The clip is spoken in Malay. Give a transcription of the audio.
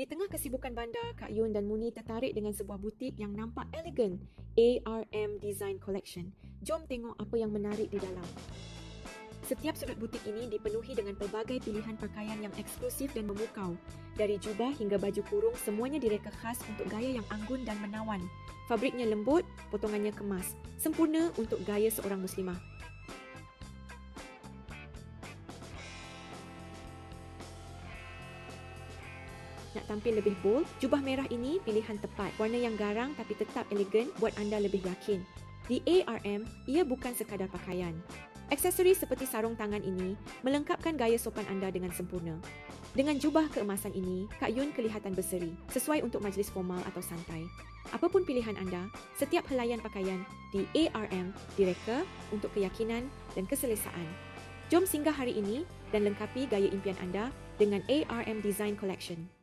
Di tengah kesibukan bandar, Kak Yun dan Muni tertarik dengan sebuah butik yang nampak elegan, ARM Design Collection. Jom tengok apa yang menarik di dalam. Setiap sudut butik ini dipenuhi dengan pelbagai pilihan pakaian yang eksklusif dan memukau. Dari jubah hingga baju kurung, semuanya direka khas untuk gaya yang anggun dan menawan. Fabriknya lembut, potongannya kemas. Sempurna untuk gaya seorang muslimah. Nak tampil lebih bold, jubah merah ini pilihan tepat. Warna yang garang tapi tetap elegan buat anda lebih yakin. Di ARM, ia bukan sekadar pakaian. Aksesori seperti sarung tangan ini melengkapkan gaya sopan anda dengan sempurna. Dengan jubah keemasan ini, Kak Yun kelihatan berseri, sesuai untuk majlis formal atau santai. Apapun pilihan anda, setiap helaian pakaian di ARM direka untuk keyakinan dan keselesaan. Jom singgah hari ini dan lengkapi gaya impian anda dengan ARM Design Collection.